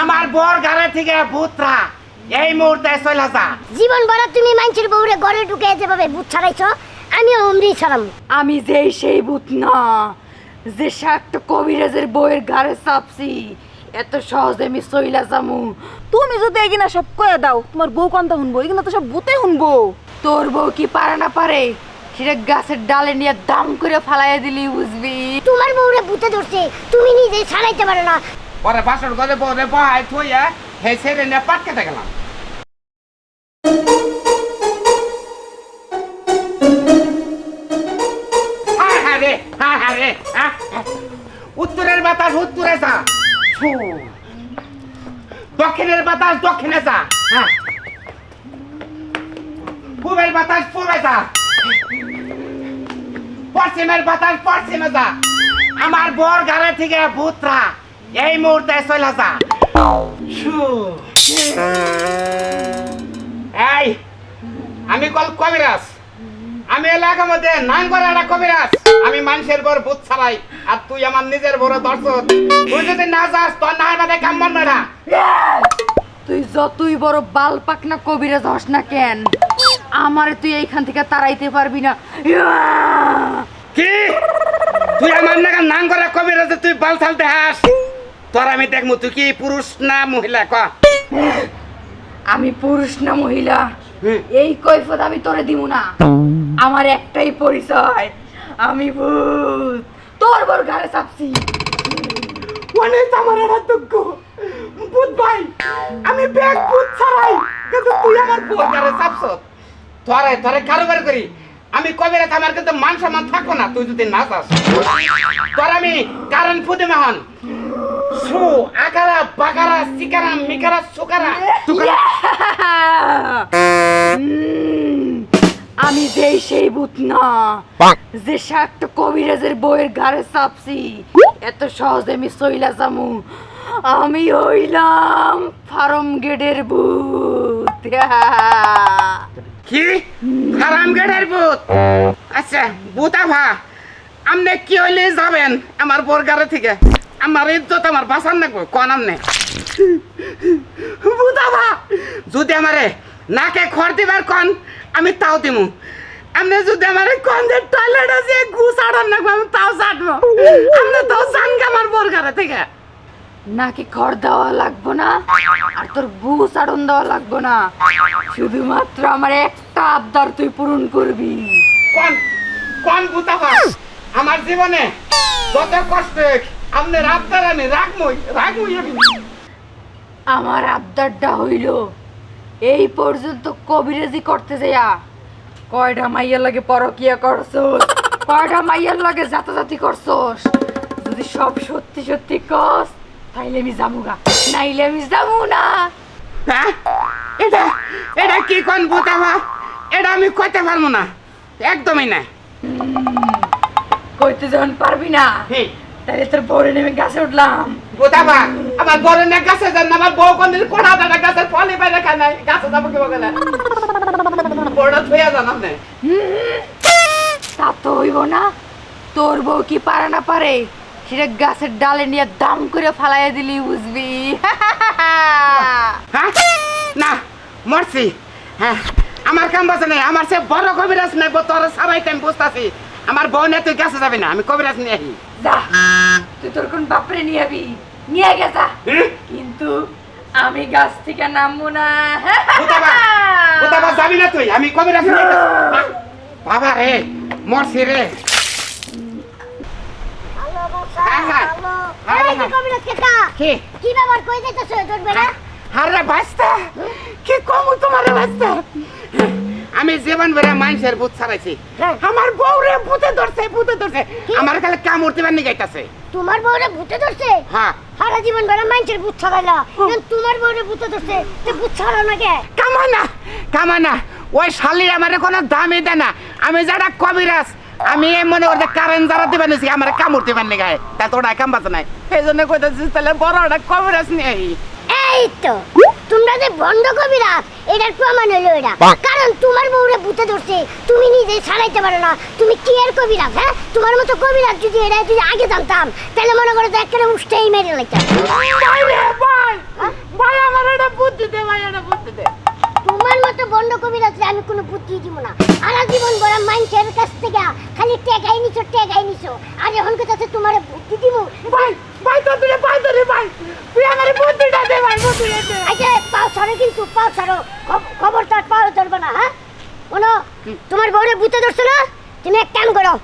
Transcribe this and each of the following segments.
আমার বর গাড়ি থেকে ভূতরা এই মুহূর্তে চলে যা। জীবন ভরা তুমি মানুষের বউরে ঘরে ঢুকে যেভাবে বুট ছাড়াইছো আমিও অমরি ছাড়াম। আমি যেই সেই ভূত না যে একটা কবিরাজের বইয়ের ঘাড়ে চাপছি এত সহজে আমি সইলা যামু। তুমি যদি এগিনা সব কয়ে দাও তোমার বউ কন্তা শুনব? এগুলো তো সব ভূতে শুনব। তোর বউ কি পারে না পারে? সেটা গাছের ডালে নিয়ে দাম করে ফালাইয়া দিলি বুঝবি? তোমার বউরে বুতে ধরছে তুমি নিজে ছাড়াইতে পারো না। পরে বাসর ঘরে বরে বহাই থইয়া হে ছেড়ে নিয়ে পাট কেটে গেলাম। হ্যাঁ হ্যাঁ হ্যাঁ হ্যাঁ হ্যাঁ, হ্যাঁ। উত্তরের বাতাস উত্তরে যা। দক্ষিণের বাতাস দক্ষিণে যা। হ্যাঁ। পূবের বাতাস পূবে যা। পশ্চিমের বাতাস পশ্চিমে যা। আমার বর গাড়ি থেকে ভূতরা এই মুহূর্তে চলে যা এই আমি কল কবিরাজ। আমি এলাকার মধ্যে নাম করা একটা কবিরাজ। আমি মানুষের বর ভূত ছাড়াই আর তুই আমার নিজের বড় দর্শক। তুই যদি না যাস তোর না আমাদের কাম বন্ধ না তুই যতই বড় বাল পাক না কবিরাজ হস না কেন আমারে তুই এইখান থেকে তাড়াইতে পারবি না। কি? তুই আমার নাগাল নাম করা কবিরাজে তুই বাল ছালতে হাস? তোর আমি দেখমু তুই কি পুরুষ না মহিলা? ক। আমি পুরুষ না মহিলা। এই কৈফত আমি তোরে দিব না। আমার একটাই পরিচয়। আমি ভূত। তোর বড় ঘরে চাপছি। অনেক আমার একটা দুঃখ। ভূত ভাই আমি ব্যাগ ভূত ছাড়াই কিন্তু তুই আমার বোকারে চাপছ। তোরে তোরে কারোবার করি। আমি কবিরাজ আমার কিন্তু মান সম্মান থাকব না তুই যদি না যাস তোর আমি কারণ ফুদে মাহন। সু আকারা বাকারা সিকারা মিকারা সুকারা। আমি যেই সেই ভূত না যে একটা কবিরাজের বইয়ের গাড়ে চাপছি। এত সহজে আমি সইলা যামু। আমি হইলাম ফার্ম গেটের ভূত। কি? হারাম গেটের ভূত? আচ্ছা ভূতা ভা আমনে কি হইলে যাবেন আমার বোরগারে থেকে? আমার ইজ্জত আমার বাঁচান নাকবো কন আমনে? ভূতা ভা যদি আমারে নাকে খড় দিবার কন আমি তাও দিমু। আমনে যদি আমারে কন যে টয়লেট আছে ঘুষ আড়ান নাকবো আমি তাও চাটবো। আমনে তাও জানকে আমার বোরগারে থেকে। নাকি খড় দেওয়া লাগবো না আর তোর গু চাড়ন দেওয়া লাগবো না। শুধুমাত্র আমার একটা আবদার তুই পূরণ করবি। কোন কোন ভূতাভা আমার জীবনে যত কষ্ট আপনার আবদার আমি রাখমই আমি আমার আবদারটা হইল এই পর্যন্ত কবিরাজি করতে যাইয়া কয়টা মাইয়ার লাগে পরকিয়া করছস কয়টা মাইয়ার লাগে জাতাজাতি করছস। যদি সব সত্যি সত্যি কস তাইলে আমি যামুগা নাইলে আমি যাব না হ্যাঁ? এটা এটা কি কোন ভূতাভা এটা আমি কইতে পারব না একদমই না। কইতে যখন পারবি না। তাহলে তোর বউরে নেমে গাছে উঠলাম। আমার না গাছে যান না আমার বউ কোনদিন কোড়া দাদা গাছের ফলে বাইরে খায় নাই। গাছে যাব কি বলে বড় থইয়া যান আপনি। তা তো হইব না। তোর বউ কি পারে না পারে সেটা গাছের ডালে নিয়ে দাম করে ফালাইয়া দিলি বুঝবি? হ্যাঁ? না মরছি। হ্যাঁ আমার কাম বাজে নাই আমার সে বড় কবিরাজ নাই তোর সবাই টাইম বুঝতেছি। আমার বউ নিয়ে তুই গাছে যাবি না আমি কবিরাজ নিয়ে আহি। যা তুই তোর কোন বাপরে নিয়ে আবি? নিয়ে গেছা? কিন্তু আমি গাছ থেকে নামবো না। যাবি না তুই? আমি। বাহ, বাবা রে মরছি রে। হ্যাঁ, হ্যাঁ। হ্যাঁ, কি। ব্যাপার কই যাইতেছো? তোর বেড়া আরে বাস্তা। কি কম তোমার বাস্তা? আমি জীবন বেড়ে মানুষের ভূত ছাড়াইছি। হ্যাঁ। আমার বউ রে ভূতে ধরছে ভূতে ধরছে। আমার খালি কাম উঠতে পারেনি গাইতাছে তোমার বউরে ভূতে ধরছে? হ্যাঁ। সারা জীবন বেড়া মানুষের ভূত ছাড়াইলা। তোমার বউরে ভূতে ধরছে তো ভূত ছাড়াও না কে? কামানা কামানা ওই শালি আমার কোনো দামই দেয় না। আমি যারা কবিরাজ আমি এই মনে করতে কারেন্ট যারা দিবেন নিছি আমার কাম উঠতে পারেনি গায়ে তা তোরা কাম বাজে নাই। এই জন্য কইতেছিস তাহলে বড় একটা কবিরাজ নিয়ে আই। এই তো। তোমরা যে ভণ্ড কবিরা এটার প্রমাণ হলো এটা। কারণ তোমার বউরে ধরছে তুমি নিজে পারো না। তুমি কি এর হ্যাঁ? তোমার মতো যদি যদি আগে জানতাম তাহলে মনে করো তো একটা উষ্টেই মেরে লাগতাম হ্যাঁ? ভাই আমার এটা বুদ্ধি দে ভাই এটা বুদ্ধি দে। তোমার মতো বন্ধ আমি কোনো বুদ্ধি দিব না। সারা জীবন বড় মানুষের কাছ থেকে খালি টেকাই নিছো টেকাই নিছো। আর এখন কথা তোমার বুদ্ধি দিব ভাই ভাই তো তুই ভাই তো রে ভাই। তুই আমার বুদ্ধিটা দে ছাড়ো কিন্তু ছাড়ো। খব- খবরদার পাও ধরবে না হ্যাঁ? শোনো তোমার বউরে বুতে ধরছো না? তুমি এক কাম করো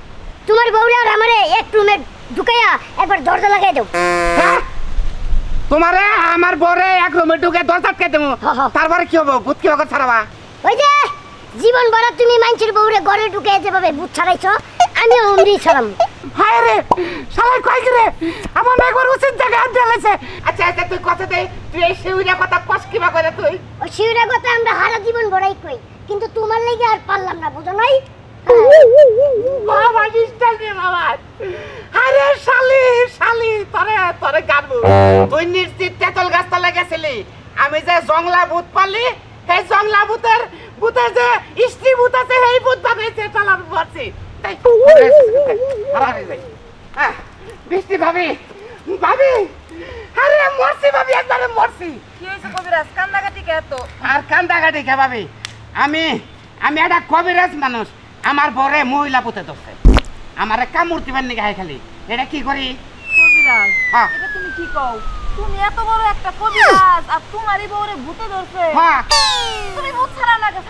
তোমার বউরে আর আমারে এক রুমে ঢুকাইয়া একবার দরজা লাগাই দাও। হ্যাঁ? তোমারে আমার বরে এক রুমে ঢুকে দশ আটকে দেবো। হা, হা। তারপরে কি হব? ভূত কি হবে? ছাড়াবা। ওই যে জীবন ভরা তুমি মানুষের বউরে ঘরে ঢুকে যেভাবে বুত ছাড়াইছো আমিও অমরি ছাড়াম। হায় রে সবাই কয় কি রে আমার একবার উচিত জায়গায় হাত ঢালেছে আচ্ছা আচ্ছা তুই কথা দে তুই এই শিউরিয়া কথা কস কিবা করে তুই ওই শিউরের কথা আমরা সারা জীবন ভরাই কই কিন্তু তোমার লেগে আর পারলাম না বুঝো নাই বাবা ইস্টাল রে বাবা আরে শালি শালি তোরে তোরে গানবো তুই নিশ্চিত তেতল গাছ তলে গেছিলি আমি যে জংলা ভূত পালি সেই জংলা ভূতের ভূতের যে স্ত্রী ভূত আছে সেই ভূত বানাইছে চালার বলছি তাই বৃষ্টি ভাবি। ভাবি আরে মরছি ভাবি একবারে মরছি। কি হয়েছে কবিরাজ? কান্দাকাটি কে এত? আর কান্দাকাটি কে ভাবি? আমি আমি একটা কবিরাজ মানুষ। আমার বরে মহিলা পুঁতে ধরছে। আমার কামড় নাকি হাই খালি? এটা কি করি? কবিরাজ হ্যাঁ। এটা তুমি কি কও? তুমি এত বড় একটা কবিরাজ আর তোমারই বউরে ভূতে ধরছে। হ্যাঁ। তুমি ভূত ছাড়া লাগে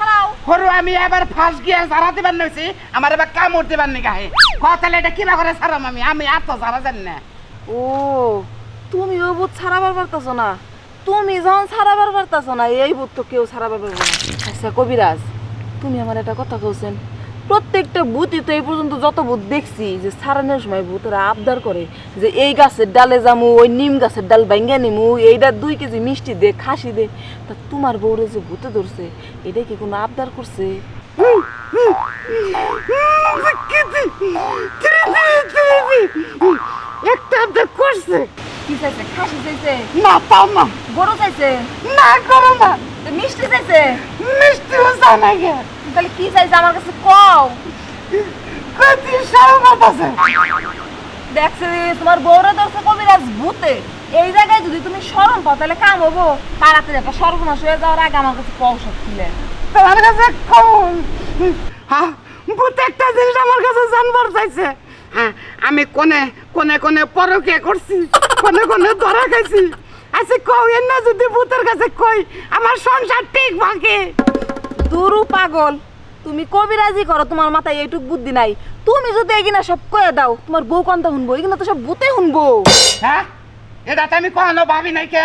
সরু আমি এবার ফার্স্ট গিয়া সারা দিবার নইছি, আমার এবার কামড় দিবার নি হাই কথালে এটা কিবা করে সারাম আমি? আমি আর তো সারা জানি না। ও তুমিও ভূত সারাবার পারতাছো না। তুমি যখন সারাবার পারতাছো না, এই ভূত তো কেউ সারাবার পারবে না। আচ্ছা কবিরাজ, তুমি আমার এটা কথা কইছেন। প্রত্যেকটা ভূতই তো এই পর্যন্ত যত ভূত দেখছি যে সারানোর সময় ভূতেরা আবদার করে যে এই গাছের ডালে যামু ওই নিম গাছের ডাল ভাঙ্গা নিমু এইটা দুই কেজি মিষ্টি দে খাসি দে। তা তোমার বউরে যে ভূতে ধরছে এটা কি কোনো আবদার করছে? একটা আবদার করছে। কি চাইছে? খাসি চাইছে? না না। গরু চাইছে? না মিষ্টি চাইছে? মিষ্টিও তাহলে কি চাইছে আমার কাছে? কও। কতি সারবাত আছে। দেখছে তোমার বউরে ধরছে কবিরাজ ভূতে। এই জায়গায় যদি তুমি শরম পাও তাহলে কাম হব। তাড়াতাড়ি একটা সর্বনাশ হয়ে যাওয়ার আগে আমার কাছে কও সব খুলে। তোমার কাছে কোন ভূত একটা জিনিস আমার কাছে জানবার চাইছে। হ্যাঁ আমি কোনে কোনে কোনে পরকে করছি কোনে কোনে ধরা খাইছি। আচ্ছা কও এর না যদি ভূতের কাছে কই আমার সংসার ঠিক ভাগে দুরু পাগল। তুমি কবিরাজি করো তোমার মাথায় এইটুক বুদ্ধি নাই। তুমি যদি এগিনা সব কয়ে দাও তোমার বউ কন্তা শুনব? এগিনা তো সব ভূতে শুনব। হ্যাঁ? এটা আমি কখনো ভাবি নাই কে?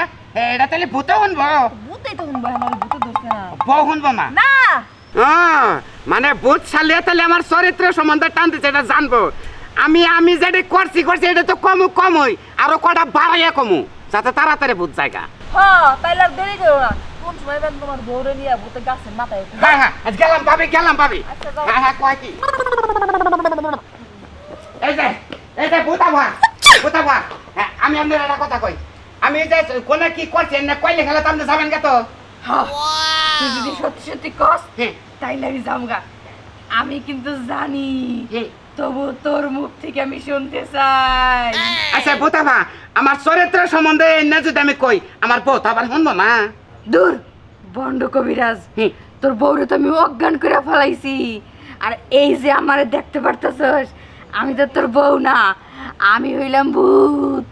এটা তাহলে ভূতে শুনব? ভূতেই তো শুনব আমার ভূতে ধরছে না বউ শুনব না? না। আহ, মানে ভূত ছালিয়ে তাহলে আমার চরিত্র সম্বন্ধে টান দিচ্ছে এটা জানব। আমি আমি যেটা করছি করছি এটা তো কমু কমই। আরও কটা বাড়াইয়া কমু যাতে তাড়াতাড়ি ভূত জায়গা। হ্যাঁ তাইলে আর দেরি করো না। কোন সময় বেন তোমার বউরে নিয়ে ভূতে গাছের মাথায় হ্যাঁ হ্যাঁ গেলাম ভাবি গেলাম ভাবি। আচ্ছা, হ্যাঁ হ্যাঁ কয় কি? এই যে এই যে ভূতা ভা ভূতা ভা আমি আপনার একটা কথা কই। আমি যে কোনে কি করছেন না কইলে খেলে তো আপনি যাবেন কে তো। তুই যদি সত্যি সত্যি কস তাইলে আমি যামগা আমি কিন্তু জানি তবু তোর মুখ থেকে আমি শুনতে চাই। আচ্ছা ভা আমার চরিত্র সম্বন্ধে না যদি আমি কই আমার আবার শুনব না? দূর বন্ড কবিরাজ হুম। তোর বউরে তো আমি অজ্ঞান করে ফেলাইছি। আর এই যে আমারে দেখতে পারতেছস আমি তো তোর বউ না আমি হইলাম ভূত।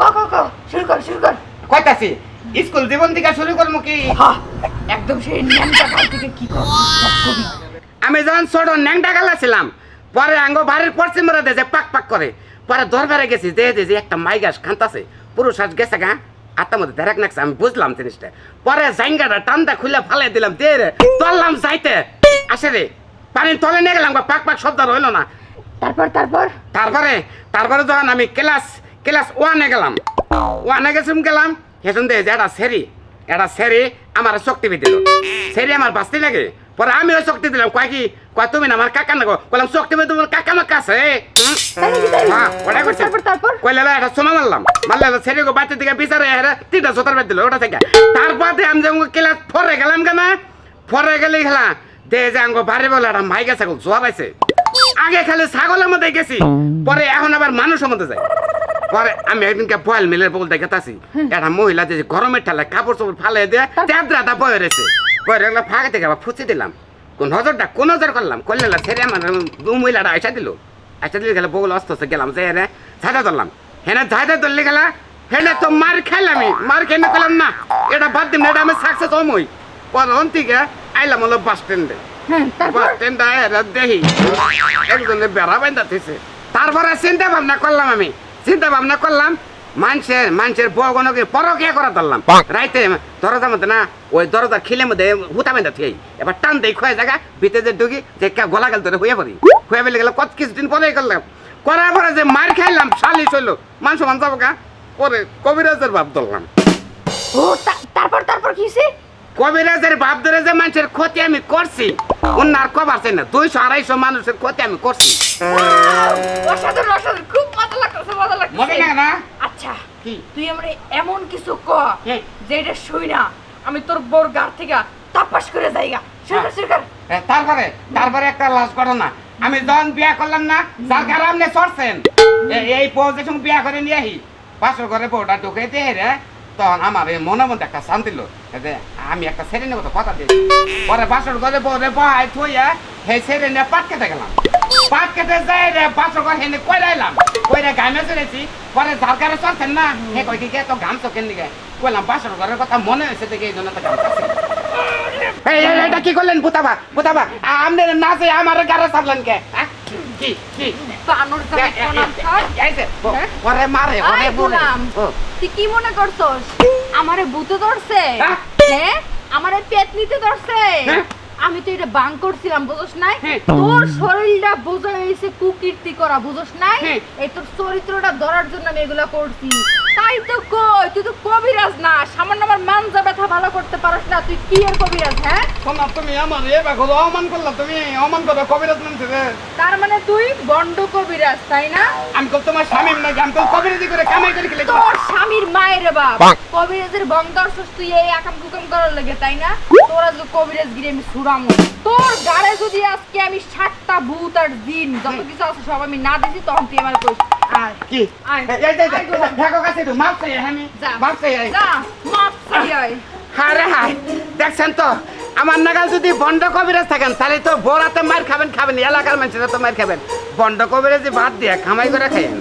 ক ক ক শুরু কর শুরু কর। কইতাছি স্কুল জীবন থেকে শুরু করব কি? একদম সেই ন্যাংটা কাল থেকে কি কর আমি যখন ছোট ন্যাংটা গালা ছিলাম পরে আঙ্গ বাড়ির পশ্চিম যে পাক পাক করে পরে দরবারে গেছি যে যে যে একটা মাই গাছ খান্তাছে পুরুষ আজ গেছে গা। আত্মার মধ্যে দেখাক নাকছে আমি বুঝলাম জিনিসটা। পরে জাইঙ্গাটা টান্দা খুলে ফালাই দিলাম দে রে তললাম যাইতে। আসে রে পানি তলে নিয়ে গেলাম পাক পাক শব্দ রইল না। তারপর তারপর? তারপরে তারপরে যখন আমি ক্লাস ক্লাস ওয়ানে গেলাম ওয়ানে গেছিলাম গেলাম হেসুন দে যে একটা সেরি একটা সেরি আমার শক্তি দিল। সেরি আমার বাঁচতে লাগে। পরে আমিও শক্তি দিলাম কয় কি কয় তুমি না আমার কাকা না বললাম শক্তি তোমার কাকা আমার কাছে হ্যাঁ। তারপর আমি ক্লাস ফরে গেলাম কেনা? ফরে গেলে খেলা দে যে আঙ্গ বলে একটা আগে খালি ছাগলের মধ্যে গেছি পরে এখন আবার মানুষের মধ্যে যাই। পরে আমি একদিনকে বয়েল মিলের বল দেখে তাছি একটা মহিলা যে গরমের ঠেলায় কাপড় চোপড় ফালে দিয়ে তেদ্রাটা বয়ে রয়েছে। বয়ে রেখে ফাঁকে থেকে আবার ফুচি দিলাম। কোন নজরটা কোন নজর করলাম করলে ছেড়ে আমার দু মহিলাটা আইসা দিল। আইসা দিলে গেলে বগুলো অস্ত অস্ত গেলাম যে ঝাঁটা ধরলাম। হ্যাঁ ঝাঁটা ধরলে গেলা তো মার খেলাম মার খেয়ে পেলাম না। এটা বাদ দিন এটা আমি সাকসেস হমই। পরন থেকে আইলাম হলো বাস স্ট্যান্ডে বাস স্ট্যান্ডে দেখি। একজনে বেড়া বাইন্দা থেছে তারপরে চিন্তা ভাবনা করলাম আমি। চিন্তা ভাবনা করলাম মানুষের মানুষের বগনকে পরকিয়া করা ধরলাম। রাইতে দরজার মধ্যে না ওই দরজার খিলের মধ্যে হুতা বাইন্দা থুই এবার টান দেই খয়ে জায়গা ভিতরে যে ঢুকি যে কা গলা গেল ধরে হইয়া পড়ি। হয়ে বেলে গেল কত কিছুদিন পরে করলাম। করার পরে যে মার খাইলাম শালিশ হইল। মানুষ মান যাব কা? পরে কবিরাজের ভাব ধরলাম। ও তারপর তারপর কি কবিরাজের ভাব ধরে যে মানুষের ক্ষতি আমি করছি অন্যার কবার চাই না। দুইশো আড়াইশো মানুষের ক্ষতি আমি করছি। অসাধারণ অসাধারণ। খুব মজা লাগতেছে মজা মনে লাগে না? কি তুই আমরা এমন কিছু ক। যে এটা শুই না। আমি তোর বোর গার থেকে তাপাস করে যাইগা। সরকার সরকার তারপরে তারপরে একটা লাশ ঘটনা। আমি যখন বিয়া করলাম না যার কারণে আপনি সরছেন এই পজিশন বিয়া করে নিয়ে আহি পাশের ঘরে বউটা ঢুকে দিয়ে রে তখন আমার এই মনে মধ্যে একটা শান্তি লো আমি একটা ছেড়ে নেব তো কথা দিই। পরে বাসর ঘরে বউরে বহাই থইয়া সেই ছেড়ে নিয়ে পাট কেটে গেলাম। পাট কেটে যাই রে বাসর ঘর হেনে কইরাইলাম কইরে গামে পরে যার কারণে চলছেন না। হে কই কি কে তো চোখের দিকে কইলাম বাসর ঘরের কথা মনে হয়েছে দেখে এই জন্য তো এটা কি করলেন? বুতাবা বুতাবা। আপনি নাচে আমার গাড়ি সারলেন কে? ও- হ্যাঁ? ওরে মারে ওরে তুই কি মনে করছস? আমারে ভূতে ধরছে? হ্যাঁ? হ্যাঁ? আমারে পেট নিতে ধরছে? হ্যাঁ? আমি তো এটা বাং করছিলাম বুঝোস নাই হ্যাঁ। তোর শরীরটা বোঝা হয়েছে কুকীর্তি করা বুঝোস নাই হ্যাঁ। এই তোর চরিত্রটা ধরার জন্য আমি এগুলা করছি তাই তো কই তুই তো কবিরাজ না। সামান্য আমার মানজা ব্যথা ভালো করতে পারস না তুই কি এর কবিরাজ হ্যাঁ? শোনা তুমি আমার এবার হলো অমান করলা তুমি অমান করো কবিরাজ মানছে রে। তার মানে তুই বন্ড কবিরাজ তাই না? আমি তো তোমার স্বামী নাকি আমি তো কবিরাজি করে কামাই করে খেলে তোর স্বামীর মায়ের বাপ। কবিরাজের বংদর্শস তুই এই আকাম কুকাম করার লাগে তাই না? তোরা যে কবিরাজ গিরে আমি সুরামু তোর গাড়ে যদি আজকে আমি সাতটা ভূত আর জিন যত কিছু আছে সব আমি না দিছি তখন তুই আমার কইস আয়। কি? আয়। এই, দেখো কাছে তো মাপ চাই আমি যা। মাপ চাই। যা মাপ চাই। আয় হারে হাই দেখছেন তো? আমার নাগাল যদি বন্ড কবিরাজ থাকেন তাহলে তো বোরাতে মার খাবেন খাবেন। এলাকার মানুষেরা তো মার খাবেন। বন্ড কবিরাজি বাদ দিয়ে খামাই করে খাইয়েন।